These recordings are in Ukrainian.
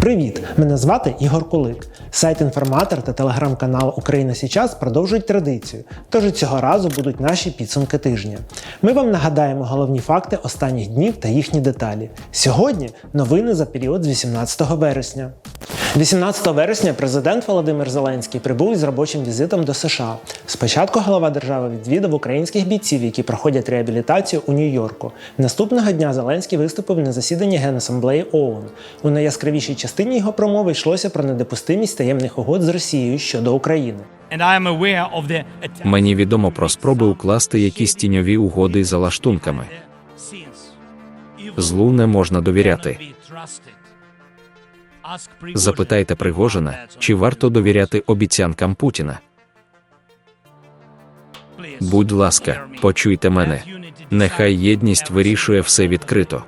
Привіт! Мене звати Ігор Кулик. Сайт інформатор та телеграм-канал Україна Січас продовжують традицію, тож цього разу будуть наші підсумки тижня. Ми вам нагадаємо головні факти останніх днів та їхні деталі. Сьогодні новини за період з 18 вересня. 18 вересня президент Володимир Зеленський прибув із робочим візитом до США. Спочатку голова держави відвідав українських бійців, які проходять реабілітацію у Нью-Йорку. Наступного дня Зеленський виступив на засіданні Генасамблеї ООН. У найяскравішій частині його промови йшлося про недопустимість таємних угод з Росією щодо України. Мені відомо про спроби укласти якісь тіньові угоди за лаштунками. Злу не можна довіряти. Запитайте Пригожина, чи варто довіряти обіцянкам Путіна. Будь ласка, почуйте мене. Нехай єдність вирішує все відкрито.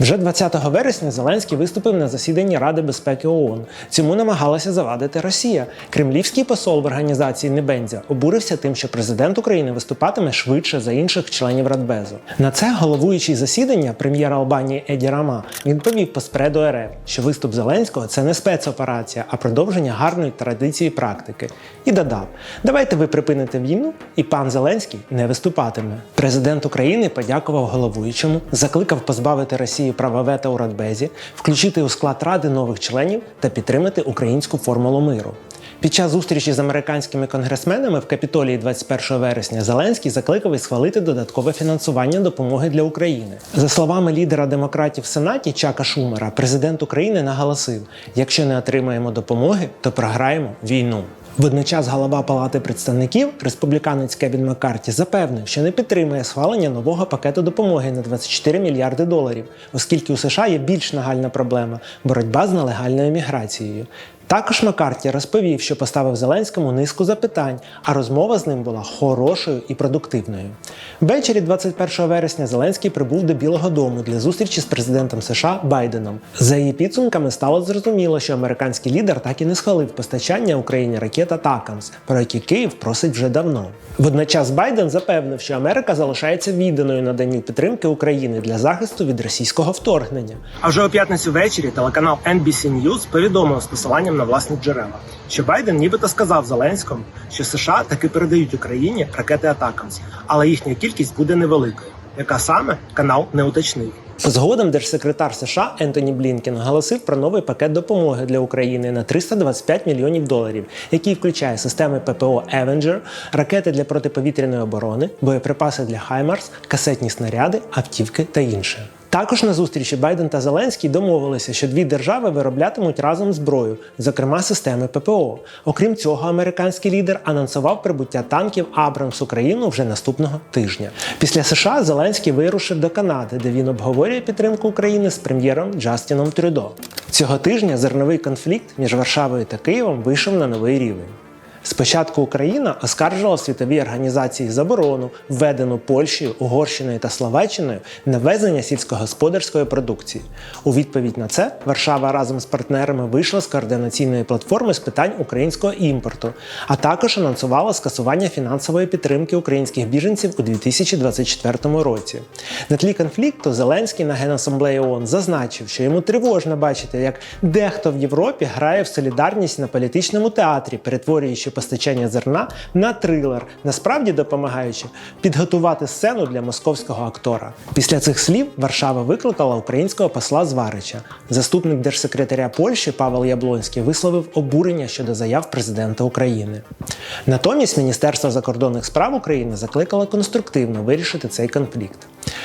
Вже 20 вересня Зеленський виступив на засіданні Ради безпеки ООН. Цьому намагалася завадити Росія. Кремлівський посол в організації Небензя обурився тим, що президент України виступатиме швидше за інших членів Радбезу. На це головуючий засідання прем'єра Албанії Еді Рама відповів по спреду РФ, що виступ Зеленського це не спецоперація, а продовження гарної традиції практики. І додав: давайте ви припините війну, і пан Зеленський не виступатиме. Президент України подякував головуючому, закликав позбавити Росію права вето у Радбезі, включити у склад ради нових членів та підтримати українську формулу миру. Під час зустрічі з американськими конгресменами в Капітолії 21 вересня Зеленський закликав і схвалити додаткове фінансування допомоги для України. За словами лідера демократів в Сенаті Чака Шумера, президент України наголосив: якщо не отримаємо допомоги, то програємо війну. Водночас голова Палати представників, республіканець Кевін Маккарті, запевнив, що не підтримує схвалення нового пакету допомоги на 24 мільярди доларів, оскільки у США є більш нагальна проблема боротьба з нелегальною міграцією. Також Маккарті розповів, що поставив Зеленському низку запитань, а розмова з ним була хорошою і продуктивною. Ввечері 21 вересня Зеленський прибув до Білого Дому для зустрічі з президентом США Байденом. За її підсумками стало зрозуміло, що американський лідер так і не схвалив постачання Україні ракет Атакамс, про які Київ просить вже давно. Водночас Байден запевнив, що Америка залишається відданою наданню підтримки України для захисту від російського вторгнення. А вже о п'ятницю ввечері телеканал NBC News повідомив з посиланням на власні джерела, що Байден нібито сказав Зеленському, що США таки передають Україні ракети Атакамс, але їхня кількість буде невеликою. Яка саме канал не уточнив. Згодом держсекретар США Ентоні Блінкен оголосив про новий пакет допомоги для України на 325 мільйонів доларів, який включає системи ППО Avenger, ракети для протиповітряної оборони, боєприпаси для Хаймарс, касетні снаряди, автівки та інше. Також на зустрічі Байден та Зеленський домовилися, що дві держави вироблятимуть разом зброю, зокрема системи ППО. Окрім цього, американський лідер анонсував прибуття танків Абрамс Україну вже наступного тижня. Після США Зеленський вирушив до Канади, де він обговорює підтримку України з прем'єром Джастіном Трюдо. Цього тижня зерновий конфлікт між Варшавою та Києвом вийшов на новий рівень. Спочатку Україна оскаржила світовій організації заборону, введену Польщею, Угорщиною та Словаччиною на ввезення сільськогосподарської продукції. У відповідь на це Варшава разом з партнерами вийшла з координаційної платформи з питань українського імпорту, а також анонсувала скасування фінансової підтримки українських біженців у 2024 році. На тлі конфлікту Зеленський на Генасамблеї ООН зазначив, що йому тривожно бачити, як дехто в Європі грає в солідарність на політичному театрі, перетворюючи постачання зерна на трилер, насправді допомагаючи підготувати сцену для московського актора. Після цих слів Варшава викликала українського посла Зварича. Заступник держсекретаря Польщі Павел Яблонський висловив обурення щодо заяв президента України. Натомість Міністерство закордонних справ України закликало конструктивно вирішити цей конфлікт.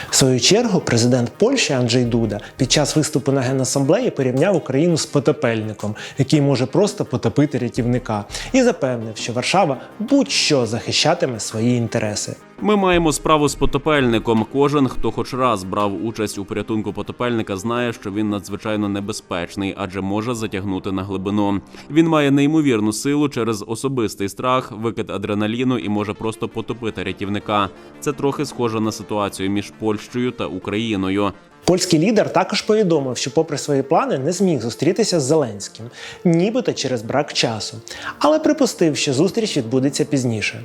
В свою чергу, президент Польщі Анджей Дуда під час виступу на генасамблеї порівняв Україну з потопельником, який може просто потопити рятівника, і запевнив, що Варшава будь-що захищатиме свої інтереси. Ми маємо справу з потопельником. Кожен, хто хоч раз брав участь у порятунку потопельника, знає, що він надзвичайно небезпечний, адже може затягнути на глибину. Він має неймовірну силу через особистий страх, викид адреналіну і може просто потопити рятівника. Це трохи схоже на ситуацію між Польщею та Україною. Польський лідер також повідомив, що, попри свої плани, не зміг зустрітися з Зеленським, нібито через брак часу, але припустив, що зустріч відбудеться пізніше.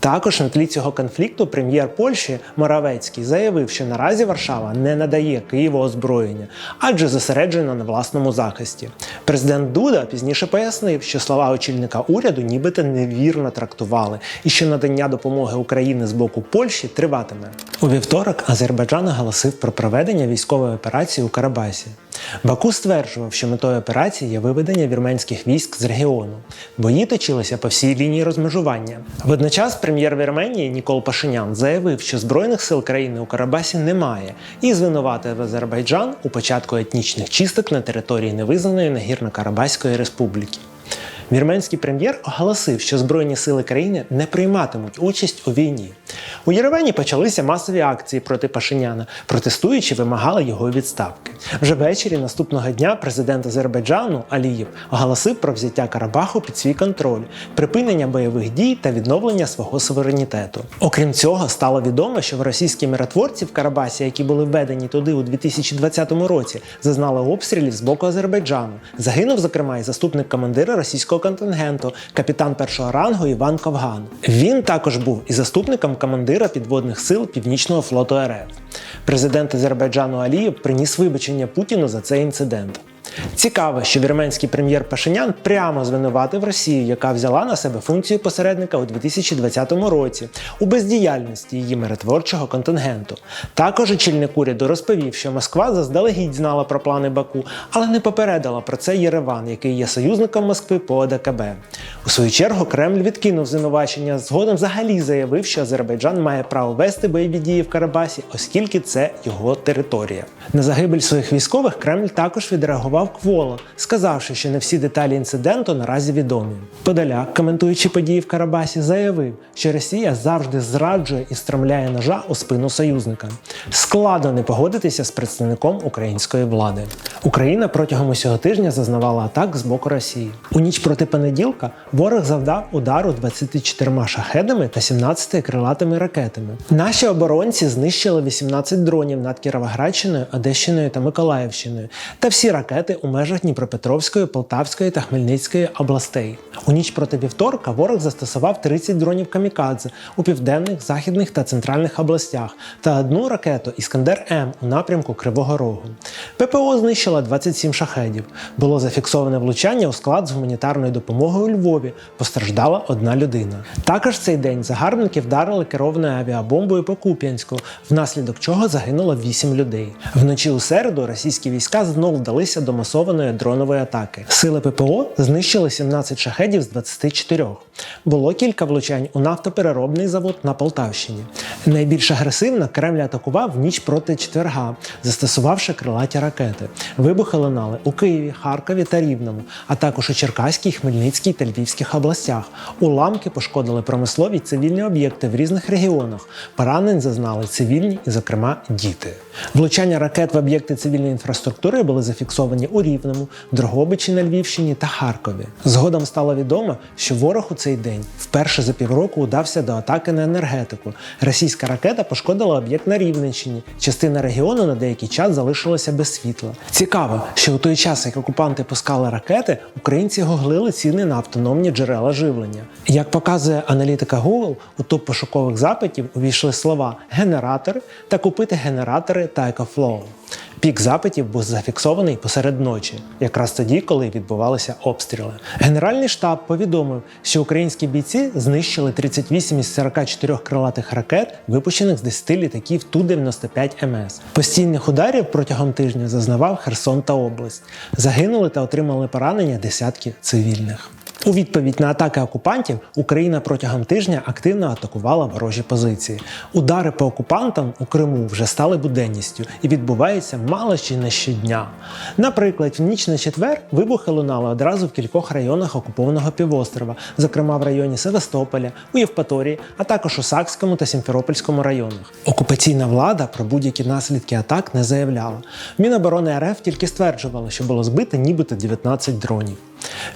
Також на тлі цього конфлікту прем'єр Польщі Моравецький заявив, що наразі Варшава не надає Києву озброєння, адже зосереджена на власному захисті. Президент Дуда пізніше пояснив, що слова очільника уряду нібито невірно трактували, і що надання допомоги України з боку Польщі триватиме. У вівторок Азербайджан оголосив про проведення військової операції у Карабасі. Баку стверджував, що метою операції є виведення вірменських військ з регіону. Бої точилися по всій лінії розмежування. Водночас прем'єр Вірменії Нікол Пашинян заявив, що збройних сил країни у Карабасі немає, і звинуватив Азербайджан у початку етнічних чисток на території невизнаної Нагірно-Карабаської республіки. Вірменський прем'єр оголосив, що Збройні сили країни не прийматимуть участь у війні. У Єревані почалися масові акції проти Пашиняна, протестуючи вимагали його відставки. Вже ввечері наступного дня президент Азербайджану Алієв оголосив про взяття Карабаху під свій контроль, припинення бойових дій та відновлення свого суверенітету. Окрім цього, стало відомо, що російські миротворці в Карабасі, які були введені туди у 2020 році, зазнали обстрілів з боку Азербайджану. Загинув, зокрема, і заступник командира російського контингенту, капітан першого рангу Іван Ковган. Він також був і заступником командира підводних сил Північного флоту РФ. Президент Азербайджану Алієв приніс вибачення Путіну за цей інцидент. Цікаво, що вірменський прем'єр Пашинян прямо звинуватив Росію, яка взяла на себе функцію посередника у 2020 році у бездіяльності її миротворчого контингенту. Також очільник уряду розповів, що Москва заздалегідь знала про плани Баку, але не попередила про це Єреван, який є союзником Москви по ОДКБ. У свою чергу Кремль відкинув звинувачення. Згодом взагалі заявив, що Азербайджан має право вести бойові дії в Карабасі, оскільки це його територія. На загибель своїх військових Кремль також відреагував кволо, сказавши, що не всі деталі інциденту наразі відомі. Подоляк, коментуючи події в Карабасі, заявив, що Росія завжди зраджує і стромляє ножа у спину союзника. Складно не погодитися з представником української влади. Україна протягом усього тижня зазнавала атак з боку Росії. У ніч проти понеділка ворог завдав удару 24 шахедами та 17 крилатими ракетами. Наші оборонці знищили 18 дронів над Кіровоградщиною, Одещиною та Миколаївщиною та всі ракети у межах Дніпропетровської, Полтавської та Хмельницької областей. У ніч проти вівторка ворог застосував 30 дронів камікадзе у південних, західних та центральних областях та одну ракету Іскандер М у напрямку Кривого Рогу. ППО знищила 27 шахедів. Було зафіксоване влучання у склад з гуманітарною допомогою у Львові. Постраждала одна людина. Також цей день загарбники вдарили керованою авіабомбою по Куп'янську, внаслідок чого загинуло 8 людей. Вночі у середу російські війська знову вдалися до масованої дронової атаки. Сили ППО знищили 17 шахедів з 24. Було кілька влучань у нафтопереробний завод на Полтавщині. Найбільш агресивно Кремль атакував ніч проти четверга, застосувавши крилаті ракети. Вибухи лунали у Києві, Харкові та Рівному, а також у Черкаській, Хмельницькій та Львівських областях. Уламки пошкодили промислові цивільні об'єкти в різних регіонах. Поранень зазнали цивільні і, зокрема, діти. Влучання ракет в об'єкти цивільної інфраструктури були зафіксовані у Рівному, Дрогобичі на Львівщині та Харкові. Згодом стало відомо, що ворог у цей день вперше за півроку удався до атаки на енергетику. Російська ракета пошкодила об'єкт на Рівненщині. Частина регіону на деякий час залишилася без світла. Цікаво, що у той час, як окупанти пускали ракети, українці гоглили ціни на автономні джерела живлення. Як показує аналітика Google, у топ пошукових запитів увійшли слова генератори та купити генератори та екофлоу. Пік запитів був зафіксований посеред ночі, якраз тоді, коли відбувалися обстріли. Генеральний штаб повідомив, що українські бійці знищили 38 із 44 крилатих ракет, випущених з 10 літаків Ту-95 МС. Постійних ударів протягом тижня зазнавав Херсон та область. Загинули та отримали поранення десятки цивільних. У відповідь на атаки окупантів Україна протягом тижня активно атакувала ворожі позиції. Удари по окупантам у Криму вже стали буденністю і відбуваються мало чи не щодня. Наприклад, в ніч на четвер вибухи лунали одразу в кількох районах окупованого півострова, зокрема в районі Севастополя, у Євпаторії, а також у Сакському та Сімферопольському районах. Окупаційна влада про будь-які наслідки атак не заявляла. Міноборони РФ тільки стверджувало, що було збито нібито 19 дронів.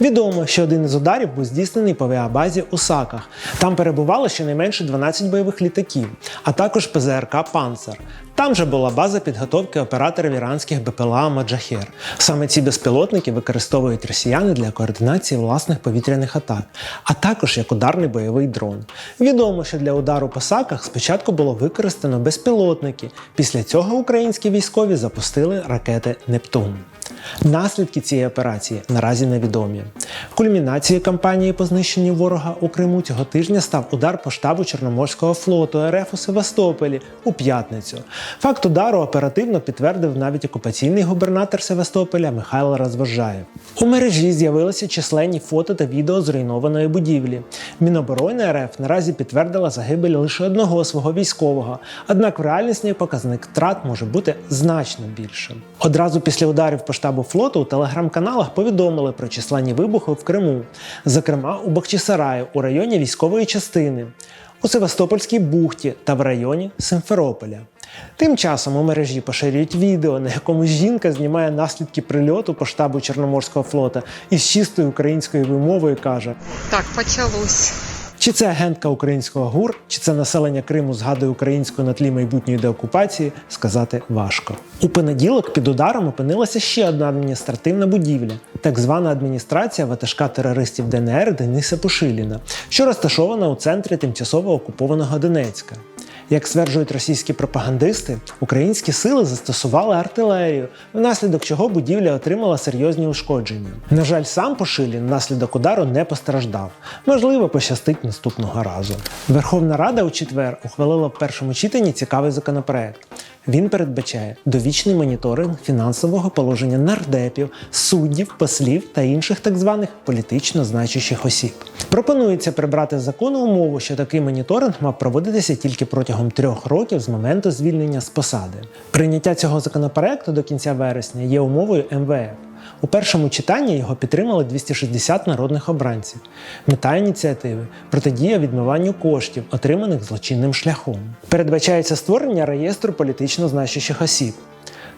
Відомо, що один із ударів був здійснений по авіабазі у Саках. Там перебувало щонайменше 12 бойових літаків, а також ПЗРК Панцер. Там же була база підготовки операторів іранських БПЛА Маджахер. Саме ці безпілотники використовують росіяни для координації власних повітряних атак, а також як ударний бойовий дрон. Відомо, що для удару по саках спочатку було використано безпілотники. Після цього українські військові запустили ракети Нептун. Наслідки цієї операції наразі невідомі. Кульмінацією кампанії по знищенню ворога у Криму цього тижня став удар по штабу Чорноморського флоту РФ у Севастополі у п'ятницю. Факт удару оперативно підтвердив навіть окупаційний губернатор Севастополя Михайло Розвожаєв. У мережі з'явилися численні фото та відео зруйнованої будівлі. Міноборони РФ наразі підтвердила загибель лише одного свого військового, однак в реальності показник втрат може бути значно більшим. Одразу після ударів по штабу флоту у телеграм-каналах повідомили про численні вибухи в Криму, зокрема у Бахчисараї у районі військової частини, у Севастопольській бухті та в районі Симферополя. Тим часом у мережі поширюють відео, на якому жінка знімає наслідки прильоту по штабу Чорноморського флота і з чистою українською вимовою каже: Так, почалось. Чи це агентка українського ГУР, чи це населення Криму згадує українську на тлі майбутньої деокупації, сказати важко. У понеділок під ударом опинилася ще одна адміністративна будівля, так звана адміністрація ватажка терористів ДНР Дениса Пушиліна, що розташована у центрі тимчасово окупованого Донецька. Як стверджують російські пропагандисти, українські сили застосували артилерію, внаслідок чого будівля отримала серйозні ушкодження. На жаль, сам Пошилін внаслідок удару не постраждав. Можливо, пощастить наступного разу. Верховна Рада у четвер ухвалила в першому читанні цікавий законопроект. Він передбачає довічний моніторинг фінансового положення нардепів, суддів, послів та інших так званих політично значущих осіб. Пропонується прибрати з закону умову, що такий моніторинг мав проводитися тільки протягом трьох років з моменту звільнення з посади. Прийняття цього законопроекту до кінця вересня є умовою МВФ. У першому читанні його підтримали 260 народних обранців. Мета ініціативи протидія відмиванню коштів, отриманих злочинним шляхом. Передбачається створення реєстру політично значущих осіб.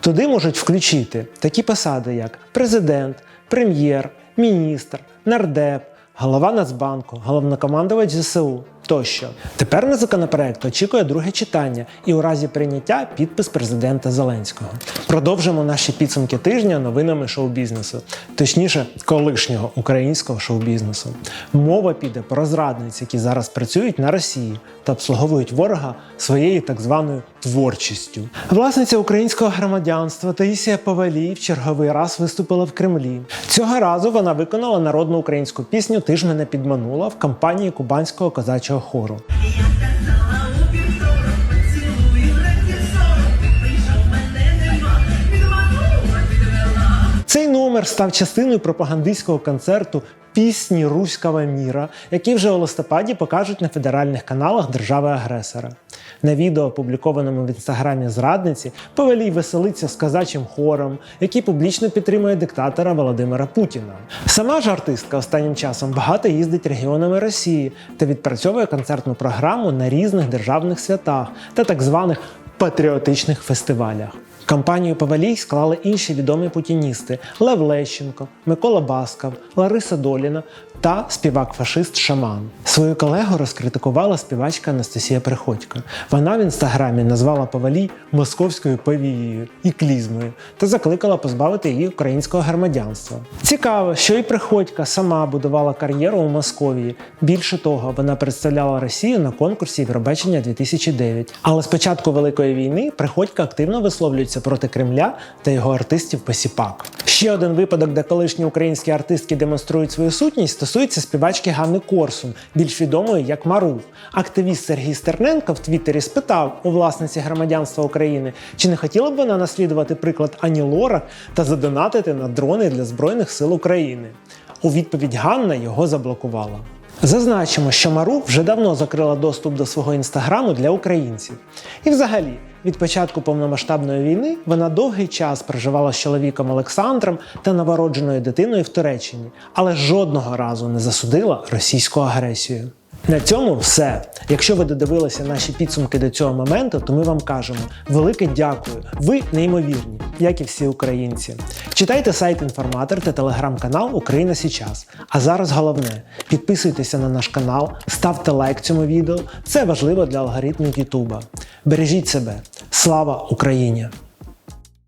Туди можуть включити такі посади, як президент, прем'єр, міністр, нардеп, голова Нацбанку, головнокомандувач ЗСУ тощо. Тепер на законопроект очікує друге читання і у разі прийняття підпис президента Зеленського. Продовжимо наші підсумки тижня новинами шоу-бізнесу, точніше, колишнього українського шоу-бізнесу. Мова піде про зрадниць, які зараз працюють на Росії та обслуговують ворога своєю так званою творчістю. Власниця українського громадянства Таїсія Павалій в черговий раз виступила в Кремлі. Цього разу вона виконала народну українську пісню Ти ж мене підманула в кампанії кубанського козачого хору. Цей номер став частиною пропагандистського концерту пісні Руського міра, який вже у листопаді покажуть на федеральних каналах держави-агресора. На відео, опублікованому в інстаграмі зрадниці, повелій веселиться з казачим хором, який публічно підтримує диктатора Володимира Путіна. Сама ж артистка останнім часом багато їздить регіонами Росії та відпрацьовує концертну програму на різних державних святах та так званих патріотичних фестивалях. Кампанію Павалій склали інші відомі путіністи Лев Лещенко, Микола Басков, Лариса Доліна та співак-фашист Шаман. Свою колегу розкритикувала співачка Анастасія Приходько. Вона в інстаграмі назвала Павалій московською повією і клізмою та закликала позбавити її українського громадянства. Цікаво, що і Приходька сама будувала кар'єру у Московії. Більше того, вона представляла Росію на конкурсі Євробачення 2009. Але з початку Великої війни Приходька активно висловлюється проти Кремля та його артистів посіпак. Ще один випадок, де колишні українські артистки демонструють свою сутність, стосується співачки Ганни Корсун, більш відомої як Марув. Активіст Сергій Стерненко в Твіттері спитав у власниці громадянства України, чи не хотіла б вона наслідувати приклад Ані Лорак та задонатити на дрони для Збройних сил України. У відповідь Ганна його заблокувала. Зазначимо, що Мару вже давно закрила доступ до свого інстаграму для українців. І взагалі, від початку повномасштабної війни вона довгий час проживала з чоловіком Олександром та новородженою дитиною в Туреччині, але жодного разу не засудила російську агресію. На цьому все. Якщо ви додивилися наші підсумки до цього моменту, то ми вам кажемо велике дякую. Ви неймовірні, як і всі українці. Читайте сайт інформатор та телеграм-канал Україна Січас. А зараз головне підписуйтеся на наш канал, ставте лайк цьому відео. Це важливо для алгоритмів Ютуба. Бережіть себе. Слава Україні!